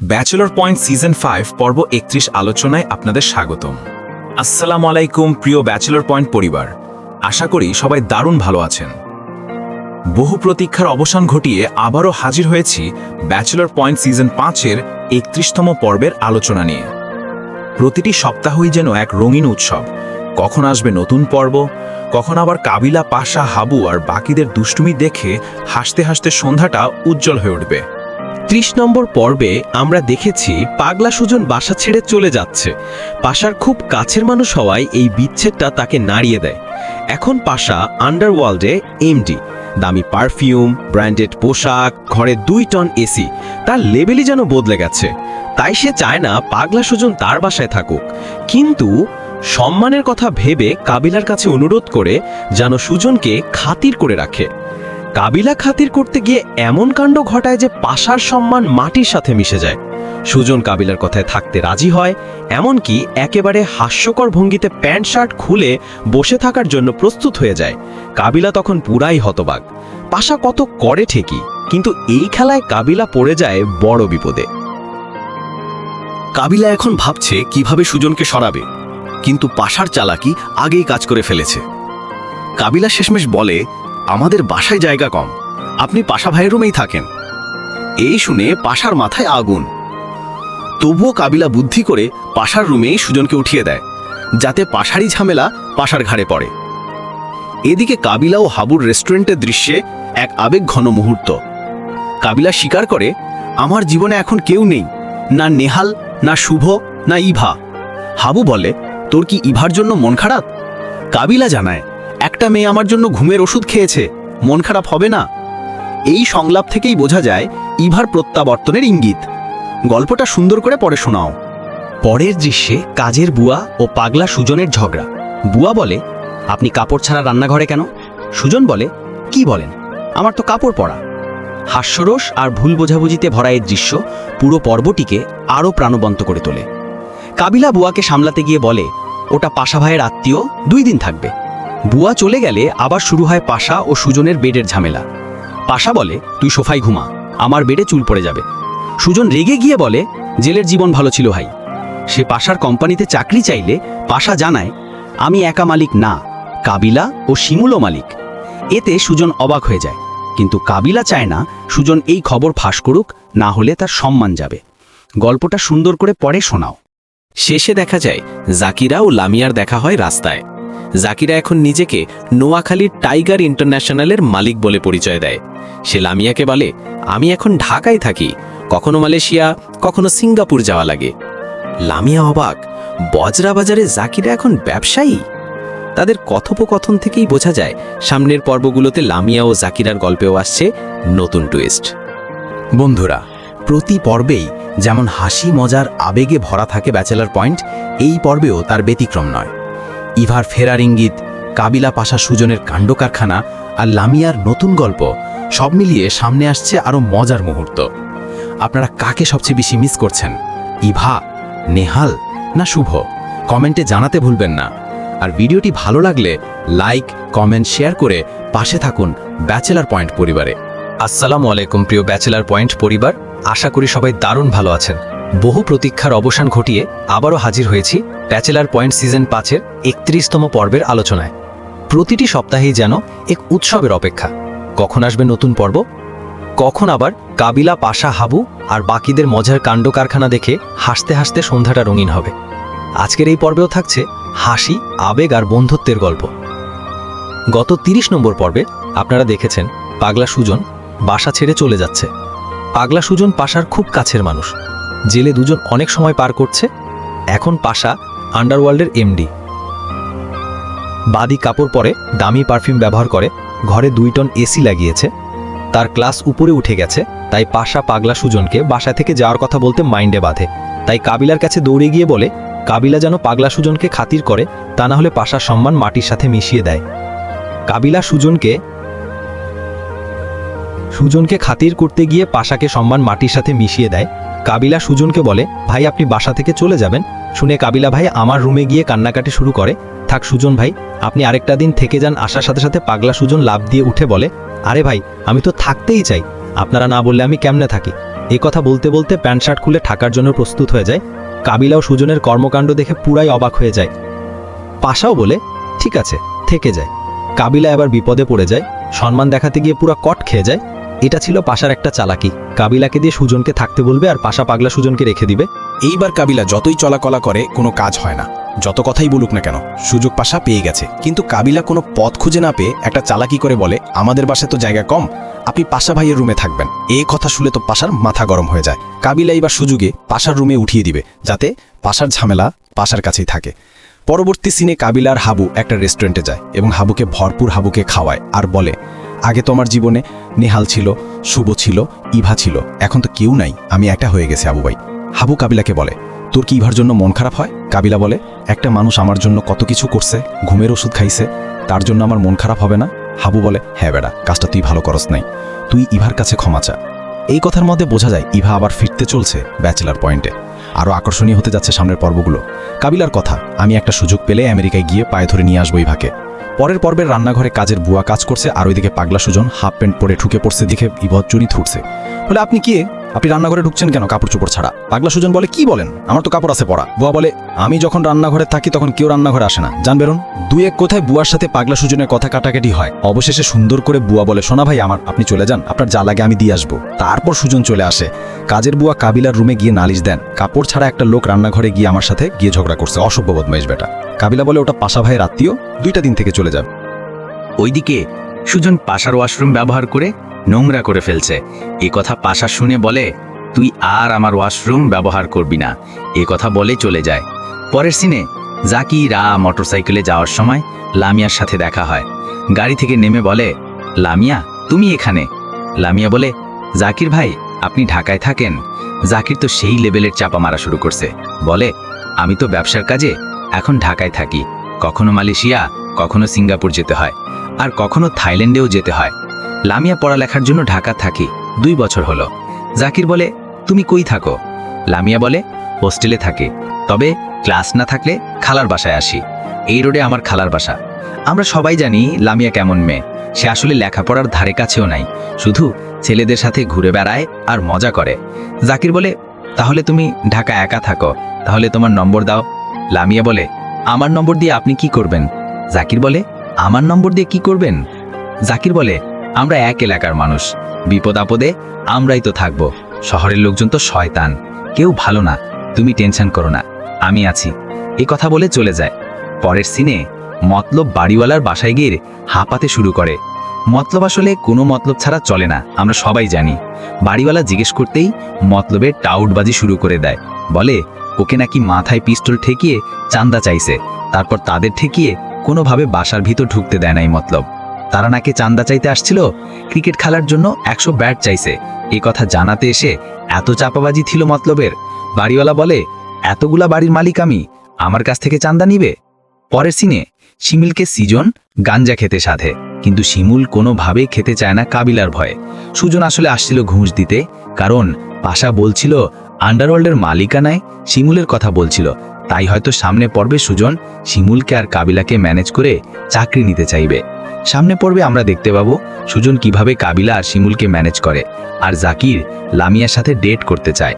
Bachelor point season five পর্ব একত্রিশ আলোচনায় আপনাদের স্বাগতম আসসালাম আলাইকুম প্রিয় ব্যাচেলর পয়েন্ট পরিবার আশা করি সবাই দারুণ ভালো আছেন বহু প্রতীক্ষার অবসান ঘটিয়ে আবারও হাজির হয়েছি ব্যাচেলর পয়েন্ট সিজন পাঁচের একত্রিশতম পর্বের আলোচনা নিয়ে প্রতিটি সপ্তাহই যেন এক রঙিন উৎসব কখন আসবে নতুন পর্ব কখন আবার কাবিলা পাশা হাবু আর বাকিদের দুষ্টুমি দেখে হাসতে হাসতে সন্ধ্যাটা উজ্জ্বল হয়ে উঠবে ত্রিশ নম্বর পর্বে আমরা দেখেছি পাগলা সুজন বাসা ছেড়ে চলে যাচ্ছে। পাশার খুব কাছের মানুষ হওয়ায় এই বিচ্ছেদটা তাকে নাড়িয়ে দেয়। এখন পাশা আন্ডারওয়ার্ল্ডে এমডি। দামি পারফিউম, ব্র্যান্ডেড পোশাক, ঘরে দুই টন এসি, তার লেভেলই যেন বদলে গেছে। তাই সে চায় না পাগলা সুজন তার বাসায় থাকুক। কিন্তু সম্মানের কথা ভেবে কাবিলার কাছে অনুরোধ করে যেন সুজনকে খাতির করে রাখে। কাবিলা খাতির করতে গিয়ে এমন কাণ্ড ঘটায় যে পাশার সম্মান মাটির সাথে মিশে যায়। সুজন কাবিলার কথায় থাকতে রাজি হয়, এমনকি একেবারে হাস্যকর ভঙ্গিতে প্যান্ট, শার্ট খুলে বসে থাকার জন্য প্রস্তুত হয়ে যায়। কাবিলা তখন পুরাই হতবাক। পাশা কত করে ঠিকই, কিন্তু এই খেলায় কাবিলা পড়ে যায় বড় বিপদে। কাবিলা এখন ভাবছে কীভাবে সুজনকে সরাবে, কিন্তু পাশার চালাকি আগেই কাজ করে ফেলেছে। কাবিলা শেষমেশ বলে আমাদের বাসায় জায়গা কম। আপনি পাশা ভাইয়ের রুমেই থাকেন। এই শুনে পাশার মাথায় আগুন। তবুও কাবিলা বুদ্ধি করে পাশার রুমেই সুজনকে উঠিয়ে দেয়, যাতে পাশারই ঝামেলা পাশার ঘাড়ে পড়ে। এদিকে কাবিলা ও হাবুর রেস্টুরেন্টের দৃশ্যে এক আবেগ ঘন মুহূর্ত। কাবিলা স্বীকার করে, আমার জীবনে এখন কেউ নেই, না নেহাল, না শুভ, না ইভা। হাবু বলে, তোর কি ইভার জন্য মন খারাপ? কাবিলা জানায় একটা মেয়ে আমার জন্য ঘুমের ওষুধ খেয়েছে। মন খারাপ হবে না? এই সংলাপ থেকেই বোঝা যায়, ইভার প্রত্যাবর্তনের ইঙ্গিত। গল্পটা সুন্দর করে পড়ে শোনাও। পরের দৃশ্যে কাজের বুয়া ও পাগলা সুজনের ঝগড়া। বুয়া বলে, আপনি কাপড় ছাড়া রান্নাঘরে কেন? সুজন বলে, কি বলেন? আমার তো কাপড় পরা। হাস্যরস আর ভুল বোঝাবুঝিতে ভরা এর দৃশ্য পুরো পর্বটিকে আরও প্রাণবন্ত করে তোলে। কাবিলা বুয়াকে সামলাতে গিয়ে বলে, ওটা পাশা ভাইয়ের আত্মীয়, দুই দিন থাকবে। বুয়া চলে গেলে আবার শুরু হয় পাশা ও সুজনের বেডের ঝামেলা। পাশা বলে, তুই সোফায় ঘুমা, আমার বেডে চুল পড়ে যাবে। সুজন রেগে গিয়ে বলে, জেলের জীবন ভালো ছিল ভাই। সে পাশার কোম্পানিতে চাকরি চাইলে পাশা জানায়, আমি একা মালিক না, কাবিলা ও শিমুলও মালিক। এতে সুজন অবাক হয়ে যায়। কিন্তু কাবিলা চায় না সুজন এই খবর ফাঁস করুক, না হলে তার সম্মান যাবে। গল্পটা সুন্দর করে পড়ে শোনাও। শেষে দেখা যায়, জাকিরা ও লামিয়ার দেখা হয় রাস্তায়। জাকিরা এখন নিজেকে নোয়াখালীর টাইগার ইন্টারন্যাশনালের মালিক বলে পরিচয় দেয়। সে লামিয়াকে বলে, আমি এখন ঢাকায় থাকি। কখনো মালয়েশিয়া, কখনো সিঙ্গাপুর যাওয়া লাগে। লামিয়া অবাক, বজরা বাজারে জাকিরা এখন ব্যবসায়ী? তাদের কথোপকথন থেকেই বোঝা যায়, সামনের পর্বগুলোতে লামিয়া ও জাকিরার গল্পেও আসছে নতুন টুইস্ট বন্ধুরা, প্রতি পর্বেই যেমন হাসি, মজার, আবেগে ভরা থাকে ব্যাচেলার পয়েন্ট, এই পর্বেও তার ব্যতিক্রম নয়। ইভার ফেরার ইঙ্গিত, কাবিলা পাশা সুজনের কাণ্ড কারখানা আর লামিয়ার নতুন গল্প, সব মিলিয়ে সামনে আসছে আরও মজার মুহূর্ত। আপনারা কাকে সবচেয়ে বেশি মিস করছেন? ইভা, নেহাল না শুভ? কমেন্টে জানাতে ভুলবেন না। আর ভিডিওটি ভালো লাগলে লাইক, কমেন্ট, শেয়ার করে পাশে থাকুন ব্যাচেলার পয়েন্ট পরিবারে। আসসালামু আলাইকুম প্রিয় ব্যাচেলার পয়েন্ট পরিবার। আশা করি সবাই দারুণ ভালো আছেন। বহু প্রতীক্ষার অবসান ঘটিয়ে আবারও হাজির হয়েছি ব্যাচেলার পয়েন্ট সিজন পাঁচের একত্রিশতম পর্বের আলোচনায়। প্রতিটি সপ্তাহেই যেন এক উৎসবের অপেক্ষা। কখন আসবে নতুন পর্ব? কখন আবার কাবিলা, পাশা, হাবু আর বাকিদের মজার কাণ্ড কারখানা দেখে হাসতে হাসতে সন্ধ্যাটা রঙিন হবে। আজকের এই পর্বেও থাকছে হাসি, আবেগ আর বন্ধুত্বের গল্প। গত ৩০ নম্বর পর্বে আপনারা দেখেছেন পাগলা সুজন বাসা ছেড়ে চলে যাচ্ছে। পাগলা সুজন পাশার খুব কাছের মানুষ। জেলে দুজন অনেক সময় পার করছে। এখন পাশা আন্ডারওয়ার্ল্ডের এমডি। বাদি কাপড় পরে, দামি পারফিউম ব্যবহার করে, ঘরে দুই টন এসি লাগিয়েছে। তার ক্লাস উপরে উঠে গেছে, তাই পাশা পাগলা সুজনকে বাসা থেকে যাওয়ার কথা বলতে মাইন্ডে বাঁধে। তাই কাবিলার কাছে দৌড়ে গিয়ে বলে, কাবিলা যেন পাগলা সুজনকে খাতির করে, তা না হলে পাশার সম্মান মাটির সাথে মিশিয়ে দেয়। কাবিলা সুজনকে সুজনকে খাতির করতে গিয়ে পাশাকে সম্মান মাটির সাথে মিশিয়ে দেয়। কাবিলা সুজনকে বলে, ভাই, আপনি বাসা থেকে চলে যাবেন। শুনে কাবিলা ভাই আমার রুমে গিয়ে কান্নাকাটি শুরু করে। থাক সুজন ভাই, আপনি আরেকটা দিন থেকে যান, আসার সাথে সাথে পাগলা সুজন লাভ দিয়ে উঠে বলে, আরে ভাই, আমি তো থাকতেই চাই। আপনারা না বললে আমি কেমনে থাকি? এ কথা বলতে বলতে প্যান্ট শার্ট খুলে থাকার জন্য প্রস্তুত হয়ে যায়। কাবিলা ও সুজনের কর্মকাণ্ড দেখে পুরাই অবাক হয়ে যায়। পাশাও বলে, ঠিক আছে, থেকে যায়। কাবিলা এবার বিপদে পড়ে যায়। সম্মান দেখাতে গিয়ে পুরা কট খেয়ে যায়। এটা ছিল পাশার একটা চালাকি। কাবিলাকে দিয়ে সুজনকে থাকতে বলবে আর পাশা পাগলা সুজনকে রেখে দিবে। এইবার কাবিলা যতই চলাকলা করে, কোনো কাজ হয় না। যত কথাই বলুক না কেন, সুযোগ পাশা পেয়ে গেছে। কিন্তু কাবিলা কোনো পথ খুঁজে না পেয়ে একটা চালাকি করে বলে, আমাদের বাসায় তো জায়গা কম, আপনি পাশা ভাইয়ের রুমে থাকবেন। এই কথা শুনে তো পাশার মাথা গরম হয়ে যায়। কাবিলা এবার সুযোগে পাশার রুমে উঠিয়ে দিবে, যাতে পাশার ঝামেলা পাশার কাছেই থাকে। পরবর্তী সিনে কাবিলার হাবু একটা রেস্টুরেন্টে যায় এবং হাবুকে ভরপুর হাবুকে খাওয়ায় আর বলে আগে তো আমার জীবনে নেহাল ছিল, শুভ ছিল, ইভা ছিল, এখন তো কেউ নাই, আমি একটা হয়ে গেছে আবু ভাই। হাবু কাবিলাকে বলে, তোর কি ইভার জন্য মন খারাপ হয়? কাবিলা বলে, একটা মানুষ আমার জন্য কত কিছু করছে, ঘুমের ওষুধ খাইছে, তার জন্য আমার মন খারাপ হবে না? হাবু বলে হ্যাঁ বেড়া, কাজটা তুই ভালো করস নাই, তুই ইভার কাছে ক্ষমা চা। এই কথার মধ্যে বোঝা যায়, ইভা আবার ফিরতে চলছে ব্যাচেলার পয়েন্টে। আরও আকর্ষণীয় হতে যাচ্ছে সামনের পর্বগুলো। কাবিলার কথা, আমি একটা সুযোগ পেলে আমেরিকায় গিয়ে পায়ে ধরে নিয়ে আসব ইভাকে। পরের পর্বের রান্নাঘরে কাজের বুয়া কাজ করছে আর ওইদিকে পাগলা সুজন হাফ প্যান্ট পরে ঠুকে পড়ছে দেখে বিভজ্জনই থুটছে বলে, আপনি কে? আপনি রান্নাঘরে ঢুকছেন কেন কাপড় চোপড় ছাড়া? পাগলা সুজন বলে, কি বলেন? আমার তো কাপড় আছে পরা বুয়া বলে, আমি যখন রান্নাঘরে থাকি তখন কেউ রান্নাঘরে আসে না। জান বেরোন। দুই এক কোথায় বুয়ার সাথে পাগলা সুজনের কথা কাটাকাটি হয়। অবশেষে সুন্দর করে বুয়া বলে সোনা ভাই, আমার, আপনি চলে যান। আপনার যা লাগে আমি দিয়ে আসব। তারপর সুজন চলে আসে। কাজের বুয়া কাবিলার রুমে গিয়ে নালিশ দেন, কাপড় ছাড়া একটা লোক রান্নাঘরে গিয়ে আমার সাথে গিয়ে ঝগড়া করছে। অসভ্য বদমাইশ বেটা। কাবিলা বলে, ওটা পাশা ভাইয়ের আত্মীয়। দুইটা দিন থেকে চলে যাবে। ওইদিকে সুজন পাশার ওয়াশরুম ব্যবহার করে নোংরা করে ফেলছে। এ কথা পাশা শুনে বলে, তুই আর আমার ওয়াশরুম ব্যবহার করবি না। এ কথা বলে চলে যায়। পরের সিনে জাকি রা মোটরসাইকেলে যাওয়ার সময় লামিয়ার সাথে দেখা হয়। গাড়ি থেকে নেমে বলে, লামিয়া, তুমি এখানে? লামিয়া বলে, জাকির ভাই, আপনি ঢাকায় থাকেন। জাকির তো সেই লেভেলের চাপা মারা শুরু করছে। বলে, আমি তো ব্যবসার কাজে এখন ঢাকায় থাকি। কখনো মালয়েশিয়া, কখনো সিঙ্গাপুর যেতে হয়। আর কখনো থাইল্যান্ডেও যেতে হয়। লামিয়া পড়ালেখার জন্য ঢাকা থাকি, দুই বছর হলো। জাকির বলে, তুমি কই থাকো? লামিয়া বলে, হোস্টেলে থাকে। তবে ক্লাস না থাকলে খালার বাসায় আসি। এই রোডে আমার খালার বাসা। আমরা সবাই জানি লামিয়া কেমন মেয়ে। সে আসলে লেখাপড়ার ধারে কাছেও নাই। শুধু ছেলেদের সাথে ঘুরে বেড়ায় আর মজা করে। জাকির বলে, তাহলে তুমি ঢাকা একা থাকো। তাহলে তোমার নম্বর দাও। লামিয়া বলে, আমার নম্বর দিয়ে আপনি কি করবেন? জাকির বলে, আমার নম্বর দিয়ে কি করবেন? জাকির বলে আমরা এক এলাকার মানুষ। বিপদ আপদে আমরাই তো থাকব। শহরের লোকজন তো শয়তান। কেউ ভালো না। তুমি টেনশন করো না। আমি আছি। এ কথা বলে চলে যায়। পরের সিনে মতলব বাড়িওয়ালার বাসায় গিয়ে হাঁপাতে শুরু করে। মতলব আসলে কোনো মতলব ছাড়া চলে না। আমরা সবাই জানি। বাড়িওয়ালা জিজ্ঞেস করতেই মতলবের টাউটবাজি শুরু করে দেয়। বলে, ওকে নাকি মাথায় পিস্তল ঠেকিয়ে চান্দা চাইছে। তারপর তাদের ঠেকিয়ে কোনোভাবে বাসার ভিতর ঢুকতে দেয় নাই মতলব। তারা নাকি চান্দা চাইতে আসছিল? ক্রিকেট খেলার জন্য একশো ব্যাট চাইছে। এই কথা জানাতে এসে এত চাপাবাজি ছিল মতলবের। বাড়িওয়ালা বলে, এতগুলা বাড়ির মালিক আমি, আমার কাছ থেকে চান্দা নিবে? পরের সিনে, শিমিলকে সিজন গাঞ্জা খেতে সাধে, কিন্তু শিমুল কোনোভাবেই খেতে চায় না কাবিলার ভয়ে। সুজন আসলে আসছিল ঘুষ দিতে, কারণ পাশা বলছিল, আন্ডারওয়ার্ল্ডের মালিকানায় শিমুলের কথা বলছিল তাই হয়তো সামনে পর্বে সুজন, শিমুলকে আর কাবিলাকে ম্যানেজ করে চাকরি নিতে চাইবে। সামনে পর্বে আমরা দেখতে পাবো সুজন কীভাবে কাবিলা আর শিমুলকে ম্যানেজ করে, আর জাকির লামিয়ার সাথে ডেট করতে চায়।